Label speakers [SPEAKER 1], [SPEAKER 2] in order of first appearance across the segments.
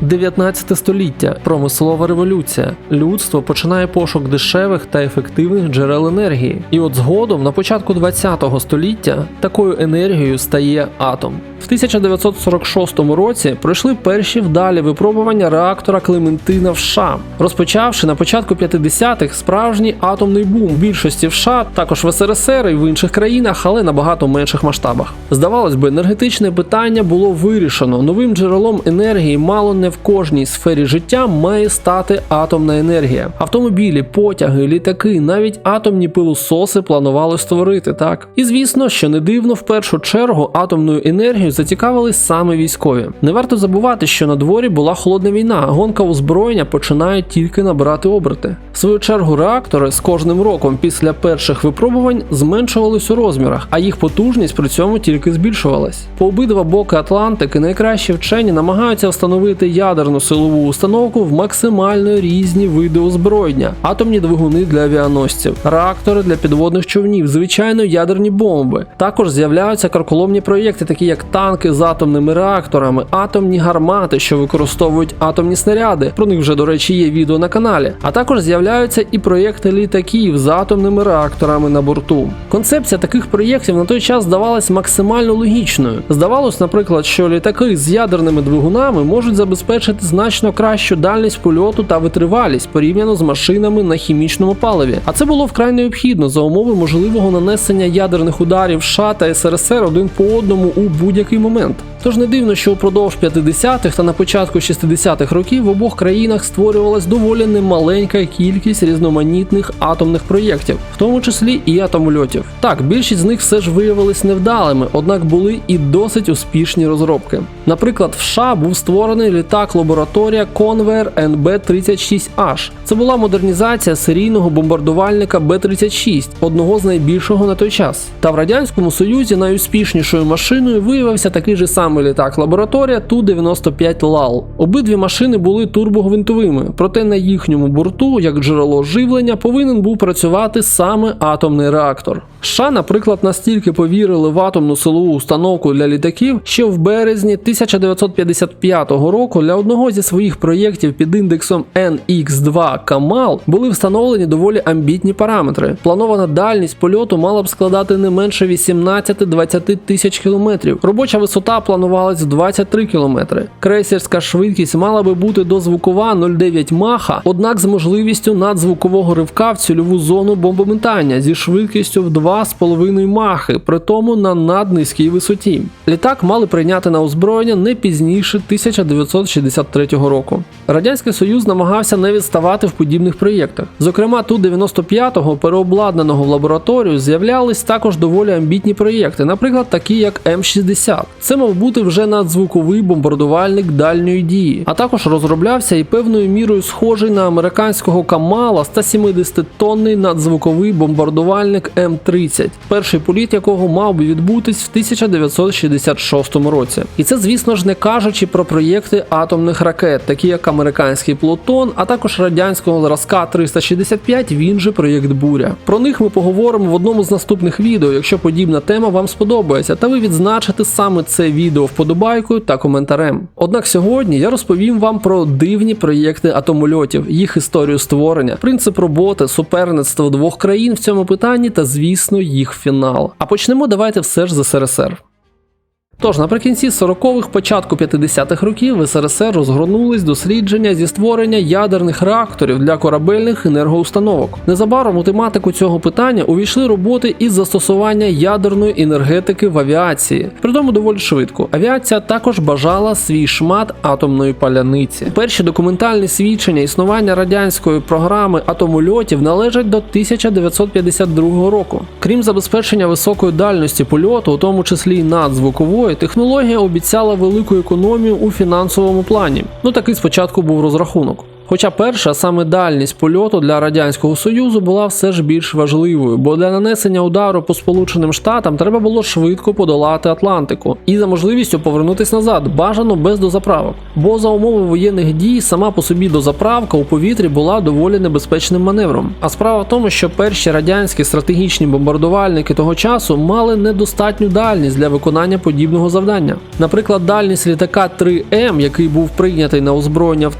[SPEAKER 1] 19 століття, промислова революція. Людство починає пошук дешевих та ефективних джерел енергії. І от згодом, на початку 20-го століття, такою енергією стає атом. В 1946 році пройшли перші вдалі випробування реактора Клементина в США, розпочавши на початку 50-х справжній атомний бум в більшості в США, також в СРСР і в інших країнах, але набагато менших масштабах. Здавалось би, енергетичне питання було вирішено. Новим джерелом енергії мало не в кожній сфері життя має стати атомна енергія. Автомобілі, потяги, літаки, навіть атомні пилососи планували створити так. І звісно, що не дивно, в першу чергу атомною енергією зацікавились саме військові. Не варто забувати, що на дворі була холодна війна, а гонка озброєння починає тільки набирати оберти. В свою чергу реактори з кожним роком після перших випробувань зменшувались у розмірах, а їх потужність при цьому тільки збільшувалась. По обидва боки Атлантики найкращі вчені намагаються встановити ядерну силову установку в максимально різні види озброєння: атомні двигуни для авіаносців, реактори для підводних човнів, звичайно, ядерні бомби. Також з'являються карколомні проєкти, такі як танки з атомними реакторами, атомні гармати, що використовують атомні снаряди. Про них вже, до речі, є відео на каналі. А також з'являються і проєкти літаків з атомними реакторами на борту. Концепція таких проєктів на той час здавалась максимально логічною. Здавалось, наприклад, що літаки з ядерними двигунами можуть забезпечити значно кращу дальність польоту та витривалість порівняно з машинами на хімічному паливі. А це було вкрай необхідно за умови можливого нанесення ядерних ударів США та СРСР один по одному у будь-який момент. Тож не дивно, що упродовж 50-х та на початку 60-х років в обох країнах створювалась доволі немаленька кількість різноманітних атомних проєктів, в тому числі і атомольотів. Так, більшість з них все ж виявились невдалими, однак були і досить успішні розробки. Наприклад, в США був створений літак-лабораторія Convair NB-36H. Це була модернізація серійного бомбардувальника Б-36, одного з найбільшого на той час. Та в радянському союзі найуспішнішою машиною виявився такий же самий літак-лабораторія Ту-95 ЛАЛ. Обидві машини були турбогвинтовими, проте на їхньому борту, як джерело живлення, повинен був працювати саме атомний реактор. США, наприклад, настільки повірили в атомну силову установку для літаків, що в березні 1955 року для одного зі своїх проєктів під індексом NX2 Камал були встановлені доволі амбітні параметри. Планована дальність польоту мала б складати не менше 18-20 тисяч кілометрів. Робоча висота планувалась в 23 кілометри. Крейсерська швидкість мала би бути дозвукова 0,9 маха, однак з можливістю надзвукового ривка в цільову зону бомбометання зі швидкістю в 2,5 махи, при тому на наднизькій висоті. Літак мали прийняти на озброєння не пізніше 1963 року. Радянський Союз намагався не відставати в подібних проєктах. Зокрема, ту 95-го переобладнаного в лабораторію, з'являлись також доволі амбітні проєкти, наприклад, такі як М-60. Це мав бути вже надзвуковий бомбардувальник дальньої дії, а також розроблявся і певною мірою схожий на американського Камала 170-тонний надзвуковий бомбардувальник М-30, перший політ якого мав би відбутись в 1966 році. І це, звісно ж, не кажучи про проєкти атомних ракет, такі як американський Плутон, а також радянського зразка 365, він же проєкт Буря. Про них ми поговоримо в одному з наступних відео, якщо подібна тема вам сподобається, та ви відзначите саме це відео вподобайкою та коментарем. Однак сьогодні я розповім вам про дивні проєкти атомольотів, їх історію створення, принцип роботи, суперництво двох країн в цьому питанні та, звісно, їх фінал. А почнемо давайте все ж з СРСР. Тож наприкінці 40-х, початку 50-х років СРСР розгорнулись дослідження зі створення ядерних реакторів для корабельних енергоустановок. Незабаром у тематику цього питання увійшли роботи із застосування ядерної енергетики в авіації. Притому доволі швидко. Авіація також бажала свій шмат атомної паляниці. Перші документальні свідчення існування радянської програми атомольотів належать до 1952 року. Крім забезпечення високої дальності польоту, у тому числі й надзвукової, технологія обіцяла велику економію у фінансовому плані. Ну такий спочатку був розрахунок. Хоча перша, саме дальність польоту для радянського союзу була все ж більш важливою, бо для нанесення удару по Сполученим Штатам треба було швидко подолати Атлантику і за можливістю повернутися назад, бажано без дозаправок. Бо за умови воєнних дій сама по собі дозаправка у повітрі була доволі небезпечним маневром. А справа в тому, що перші радянські стратегічні бомбардувальники того часу мали недостатню дальність для виконання подібного завдання. Наприклад, дальність літака 3М, який був прийнятий на озброєння в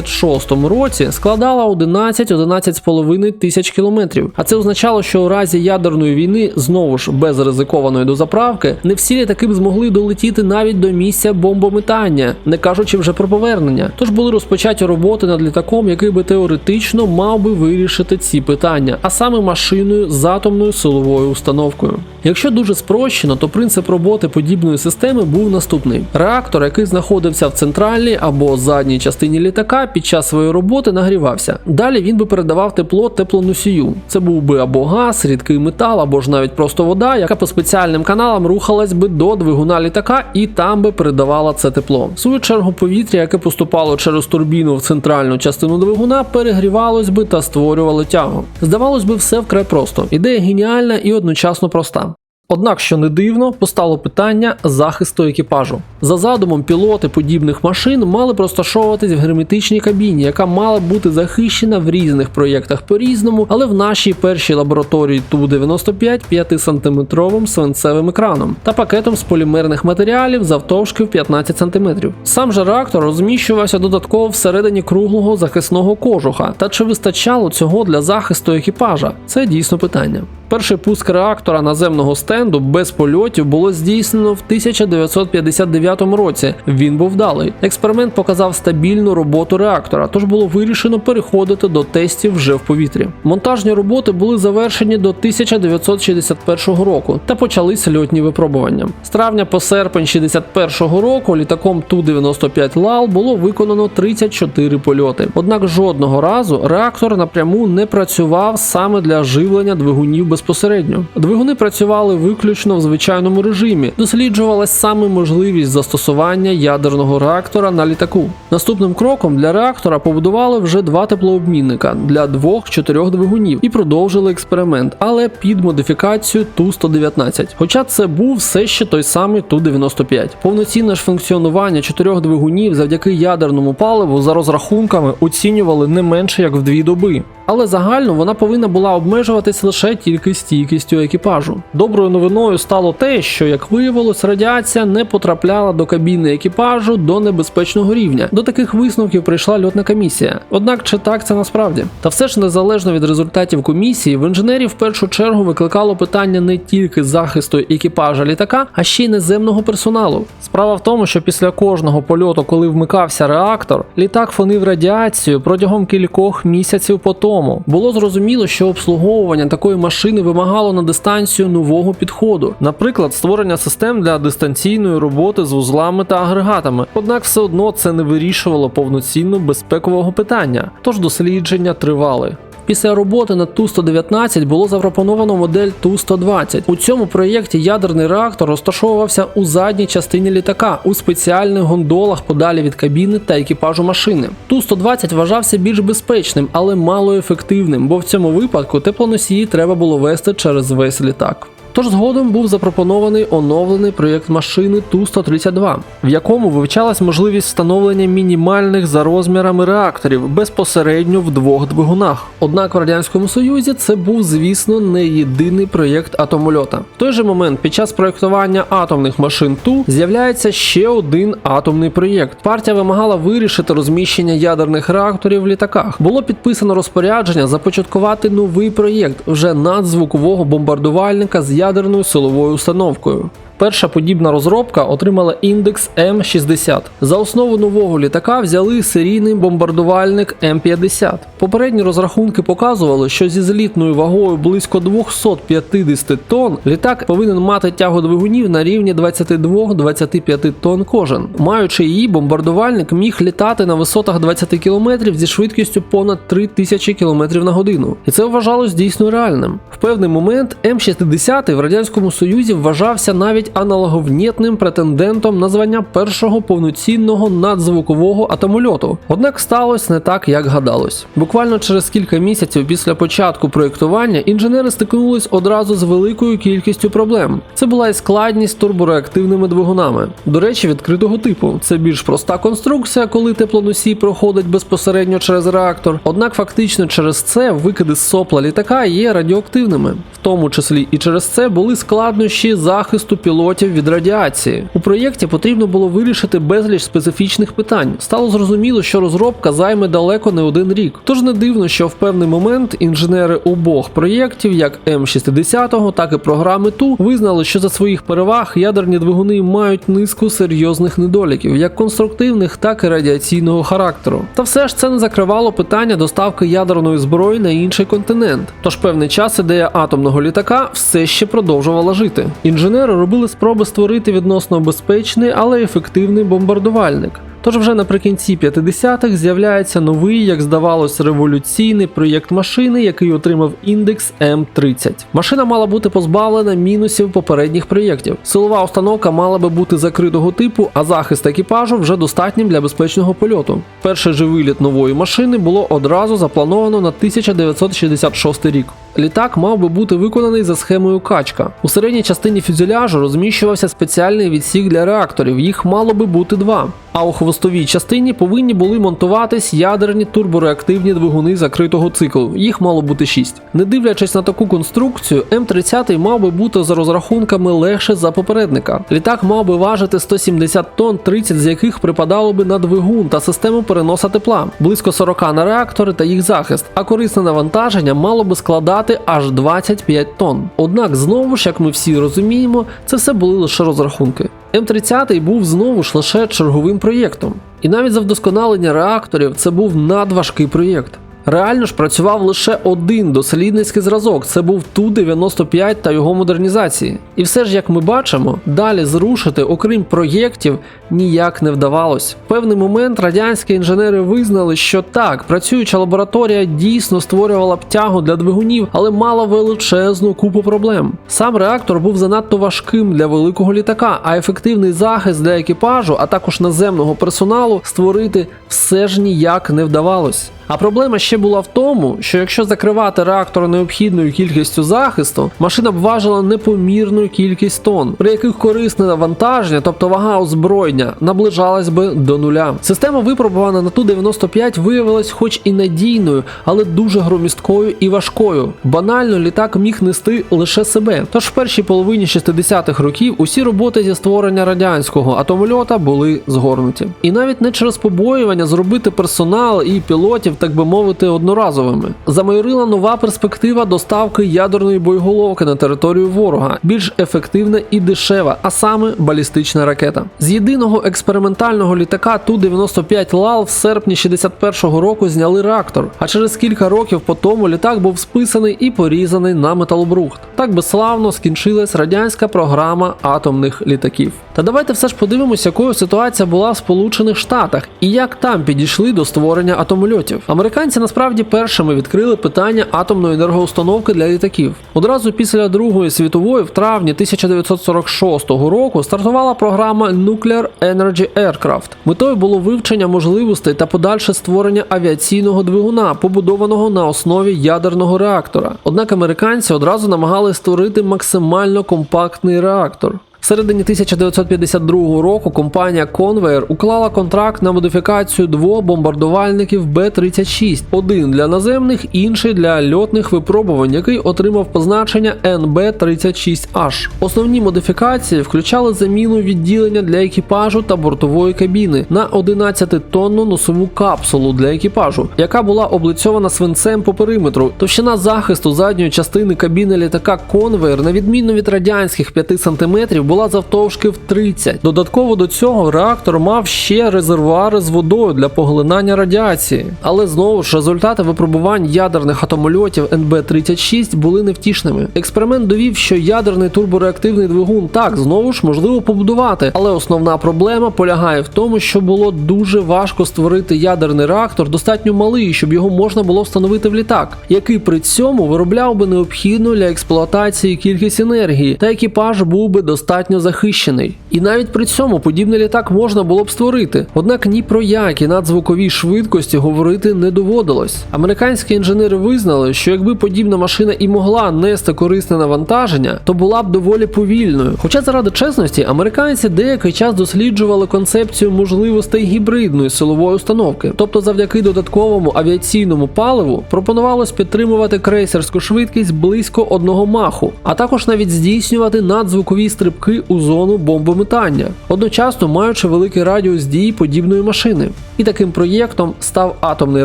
[SPEAKER 1] 1956 році, складала 11-11,5 тисяч кілометрів. А це означало, що у разі ядерної війни знову ж без ризикованої дозаправки не всі літаки б змогли долетіти навіть до місця бомбометання, не кажучи вже про повернення. Тож були розпочаті роботи над літаком, який би теоретично мав би вирішити ці питання, а саме машиною з атомною силовою установкою. Якщо дуже спрощено, то принцип роботи подібної системи був наступний: реактор, який знаходився в центральній або задній частині літака, під час своєї роботи нагрівався. Далі він би передавав тепло теплоносію. Це був би або газ, рідкий метал, або ж навіть просто вода, яка по спеціальним каналам рухалась би до двигуна літака і там би передавала це тепло. В свою чергу повітря, яке поступало через турбіну в центральну частину двигуна, перегрівалось би та створювало тягу. Здавалось би, все вкрай просто. Ідея геніальна і одночасно проста. Однак, що не дивно, постало питання захисту екіпажу. За задумом, пілоти подібних машин мали б розташовуватись в герметичній кабіні, яка мала бути захищена в різних проєктах по-різному, але в нашій першій лабораторії Ту-95 5-сантиметровим свинцевим екраном та пакетом з полімерних матеріалів завтовшки в 15 см. Сам же реактор розміщувався додатково всередині круглого захисного кожуха. Та чи вистачало цього для захисту екіпажа? Це дійсно питання. Перший пуск реактора наземного стенду без польотів було здійснено в 1959 році. Він був вдалий. Експеримент показав стабільну роботу реактора, тож було вирішено переходити до тестів вже в повітрі. Монтажні роботи були завершені до 1961 року та почались льотні випробування. З травня по серпень 61 року літаком Ту-95 ЛАЛ було виконано 34 польоти. Однак жодного разу реактор напряму не працював саме для живлення двигунів безпосередньо. Двигуни працювали виключно в звичайному режимі. Досліджувалась саме можливість застосування ядерного реактора на літаку. Наступним кроком для реактора побудували вже два теплообмінника для двох-чотирьох двигунів і продовжили експеримент, але під модифікацію Ту-119. Хоча це був все ще той самий Ту-95. Повноцінне ж функціонування чотирьох двигунів завдяки ядерному паливу за розрахунками оцінювали не менше як в дві доби. Але загально вона повинна була обмежуватись лише тільки стійкістю екіпажу. Доброю новиною стало те, що, як виявилось, радіація не потрапляла до кабіни екіпажу до небезпечного рівня. До таких висновків прийшла льотна комісія. Однак чи так це насправді? Та все ж незалежно від результатів комісії, в інженерів в першу чергу викликало питання не тільки захисту екіпажа літака, а ще й наземного персоналу. Справа в тому, що після кожного польоту, коли вмикався реактор, літак фонив радіацію протягом кількох місяців по тому. Було зрозуміло, що обслуговування такої машини вимагало на дистанцію нового підходу, наприклад, створення систем для дистанційної роботи з вузлами та агрегатами. Однак все одно це не вирішувало повноцінно безпекового питання, тож дослідження тривали. Після роботи над Ту-119 було запропоновано модель Ту-120. У цьому проєкті ядерний реактор розташовувався у задній частині літака у спеціальних гондолах подалі від кабіни та екіпажу машини. Ту-120 вважався більш безпечним, але мало ефективним, бо в цьому випадку теплоносії треба було вести через весь літак. Тож згодом був запропонований оновлений проєкт машини Ту-132, в якому вивчалась можливість встановлення мінімальних за розмірами реакторів безпосередньо в двох двигунах. Однак в радянському союзі це був, звісно, не єдиний проєкт атомольота. В той же момент, під час проєктування атомних машин Ту з'являється ще один атомний проєкт. Партія вимагала вирішити розміщення ядерних реакторів в літаках. Було підписано розпорядження започаткувати новий проєкт вже надзвукового бомбардувальника з ядерною силовою установкою. Перша подібна розробка отримала індекс М60. За основу нового літака взяли серійний бомбардувальник М50. Попередні розрахунки показували, що зі злітною вагою близько 250 тонн літак повинен мати тягу двигунів на рівні 22-25 тонн кожен. Маючи її, бомбардувальник міг літати на висотах 20 км зі швидкістю понад 3000 км на годину. І це вважалось дійсно реальним. В певний момент М60 в радянському союзі вважався навіть стануть аналоговнєтним претендентом на звання першого повноцінного надзвукового атомольоту. Однак сталося не так, як гадалось. Буквально через кілька місяців після початку проєктування інженери стикнулись одразу з великою кількістю проблем. Це була і складність з турбореактивними двигунами. До речі, відкритого типу. Це більш проста конструкція, коли теплоносій проходить безпосередньо через реактор. Однак фактично через це викиди з сопла літака є радіоактивними, в тому числі і через це були складнощі захисту пілотів від радіації. У проєкті потрібно було вирішити безліч специфічних питань. Стало зрозуміло, що розробка займе далеко не один рік. Тож не дивно, що в певний момент інженери обох проєктів, як М60, так і програми ТУ, визнали, що за своїх переваг ядерні двигуни мають низку серйозних недоліків, як конструктивних, так і радіаційного характеру. Та все ж це не закривало питання доставки ядерної зброї на інший континент. Тож певний час ідея атомного літака все ще продовжувала жити. Інженери робили спроби створити відносно безпечний, але ефективний бомбардувальник. Тож вже наприкінці 50-х з'являється новий, як здавалось, революційний проєкт машини, який отримав індекс М30. Машина мала бути позбавлена мінусів попередніх проєктів. Силова установка мала би бути закритого типу, а захист екіпажу вже достатнім для безпечного польоту. Перший же виліт нової машини було одразу заплановано на 1966 рік. Літак мав би бути виконаний за схемою качка. У середній частині фюзеляжу розміщувався спеціальний відсік для реакторів, їх мало би бути два. А у хвостовій частині повинні були монтуватись ядерні турбореактивні двигуни закритого циклу. Їх мало бути шість. Не дивлячись на таку конструкцію, М30 мав би бути за розрахунками легше за попередника. Літак мав би важити 170 тонн, 30 з яких припадало би на двигун та систему переноса тепла, близько 40 на реактори та їх захист. А корисне навантаження мало би складати аж 25 тонн. Однак, знову ж, як ми всі розуміємо, це все були лише розрахунки. М30 був знову ж лише черговим проєктом. І навіть за вдосконалення реакторів це був надважкий проєкт. Реально ж працював лише один дослідницький зразок це був Ту-95 та його модернізації. І все ж, як ми бачимо, далі зрушити, окрім проєктів, ніяк не вдавалось. В певний момент радянські інженери визнали, що так, працююча лабораторія дійсно створювала б тягу для двигунів, але мала величезну купу проблем. Сам реактор був занадто важким для великого літака, а ефективний захист для екіпажу, а також наземного персоналу створити все ж ніяк не вдавалось. А проблема ще була в тому, що якщо закривати реактор необхідною кількістю захисту, машина б важила непомірну кількість тонн, при яких корисне навантаження, тобто вага озброєння, наближалась би до нуля. Система випробувана на Ту-95 виявилась хоч і надійною, але дуже громісткою і важкою. Банально літак міг нести лише себе. Тож в першій половині 60-х років усі роботи зі створення радянського атомольота були згорнуті. І навіть не через побоювання зробити персонал і пілотів так би мовити, одноразовими. Замайорила нова перспектива доставки ядерної боєголовки на територію ворога, більш ефективна і дешева, а саме балістична ракета. З єдиного експериментального літака Ту-95 ЛАЛ в серпні 61-го року зняли реактор, а через кілька років по тому літак був списаний і порізаний на металобрухт. Так безславно скінчилась радянська програма атомних літаків. Та давайте все ж подивимося, якою ситуація була в Сполучених Штатах і як там підійшли до створення атомольотів. Американці насправді першими відкрили питання атомної енергоустановки для літаків. Одразу після Другої світової, в травні 1946 року, стартувала програма Nuclear Energy Aircraft. Метою було вивчення можливостей та подальше створення авіаційного двигуна, побудованого на основі ядерного реактора. Однак американці одразу намагалися створити максимально компактний реактор. В середині 1952 року компанія Convair уклала контракт на модифікацію двох бомбардувальників Б-36, один для наземних, інший для льотних випробувань, який отримав позначення НБ-36H. Основні модифікації включали заміну відділення для екіпажу та бортової кабіни на 11-тонну носову капсулу для екіпажу, яка була облицьована свинцем по периметру. Товщина захисту задньої частини кабіни літака Convair, на відміну від радянських 5 см, була завтовшки в 30. Додатково до цього реактор мав ще резервуари з водою для поглинання радіації. Але знову ж результати випробувань ядерних атомольотів НБ-36 були невтішними. Експеримент довів, що ядерний турбореактивний двигун так знову ж можливо побудувати, але основна проблема полягає в тому, що було дуже важко створити ядерний реактор достатньо малий, щоб його можна було встановити в літак, який при цьому виробляв би необхідну для експлуатації кількість енергії, та екіпаж був би достатньо достатньо захищений. І навіть при цьому подібний літак можна було б створити. Однак ні про які надзвукові швидкості говорити не доводилось. Американські інженери визнали, що якби подібна машина і могла нести корисне навантаження, то була б доволі повільною. Хоча заради чесності, американці деякий час досліджували концепцію можливостей гібридної силової установки, тобто завдяки додатковому авіаційному паливу пропонувалось підтримувати крейсерську швидкість близько одного маху, а також навіть здійснювати надзвукові стрибки у зону бомбометання, одночасно маючи великий радіус дії подібної машини. І таким проєктом став атомний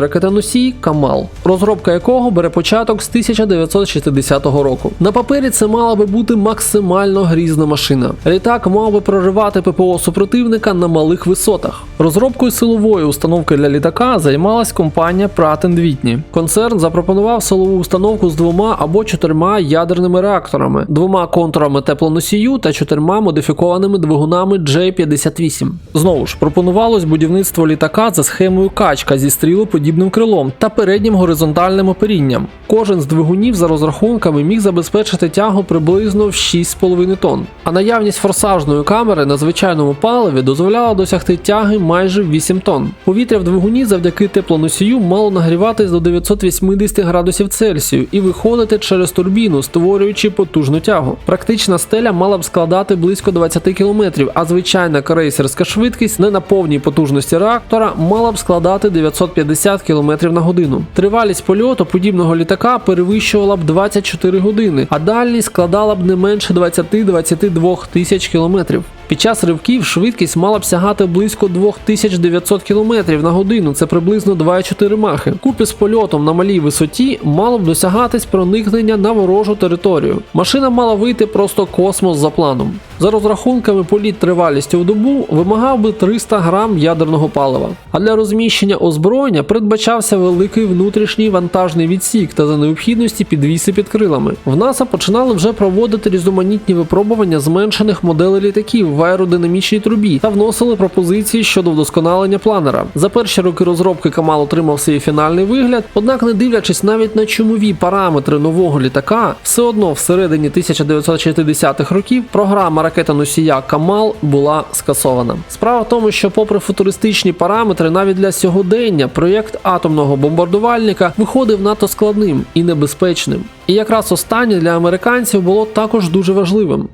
[SPEAKER 1] ракетоносій Камал, розробка якого бере початок з 1960 року. На папері це мала би бути максимально грізна машина. Літак мав би проривати ППО супротивника на малих висотах. Розробкою силової установки для літака займалась компанія Pratt Whitney. Концерн запропонував силову установку з двома або чотирма ядерними реакторами, двома контурами теплоносію та чотирма модифікованими двигунами J-58. Знову ж пропонувалось будівництво літака за схемою качка зі стрілоподібним крилом та переднім горизонтальним оперінням. Кожен з двигунів за розрахунками міг забезпечити тягу приблизно в 6,5 тонн. А наявність форсажної камери на звичайному паливі дозволяла досягти тяги майже 8 тонн. Повітря в двигуні завдяки теплоносію мало нагріватись до 980 градусів Цельсію і виходити через турбіну, створюючи потужну тягу. Практична стеля мала б складати близько 20 км, а звичайна крейсерська швидкість не на повній потужності реактора мала б складати 950 км на годину. Тривалість польоту подібного літака перевищувала б 24 години, а дальність складала б не менше 20-22 тисяч кілометрів. Під час ривків швидкість мала б сягати близько 2900 км на годину, це приблизно 2,4 махи. Купі з польотом на малій висоті мало б досягатись проникнення на ворожу територію. Машина мала вийти просто космос за планом. За розрахунками політ тривалістю в добу вимагав би 300 грам ядерного палива. А для розміщення озброєння передбачався великий внутрішній вантажний відсік та за необхідності підвіси під крилами. В НАСА починали вже проводити різноманітні випробування зменшених моделей літаків в аеродинамічній трубі та вносили пропозиції щодо вдосконалення планера. За перші роки розробки Камал отримав свій фінальний вигляд, однак, не дивлячись навіть на чумові параметри нового літака, все одно всередині 1960-х років програма ракета-носія Камал була скасована. Справа в тому, що, попри футуристичні параметри, навіть для сьогодення проєкт атомного бомбардувальника виходив надто складним і небезпечним. І якраз останнє для американців було також дуже важливим.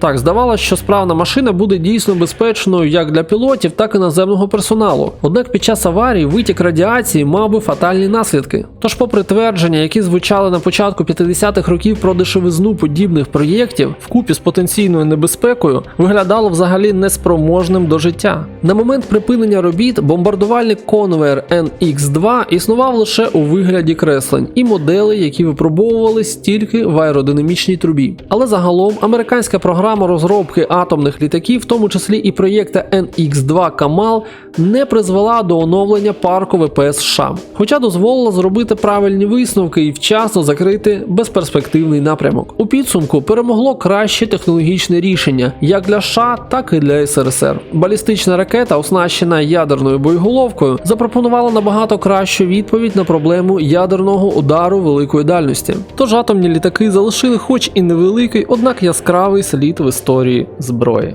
[SPEAKER 1] Так, здавалося, що справна машина буде дійсно безпечною як для пілотів, так і наземного персоналу. Однак під час аварії витік радіації мав би фатальні наслідки. Тож, попри твердження, які звучали на початку 50-х років про дешевизну подібних проєктів, вкупі з потенційною небезпекою, виглядало взагалі неспроможним до життя. На момент припинення робіт бомбардувальник Convair NX2 існував лише у вигляді креслень і моделей, які випробовувались тільки в аеродинамічній трубі. Але загалом американська програма розробки атомних літаків, в тому числі і проєкта NX2 Камал, не призвела до оновлення парку ВПС США, хоча дозволила зробити правильні висновки і вчасно закрити безперспективний напрямок. У підсумку перемогло краще технологічне рішення як для США, так і для СРСР. Балістична ракета, оснащена ядерною боєголовкою, запропонувала набагато кращу відповідь на проблему ядерного удару великої дальності. Тож атомні літаки залишили, хоч і невеликий, однак яскравий слід в історії зброї.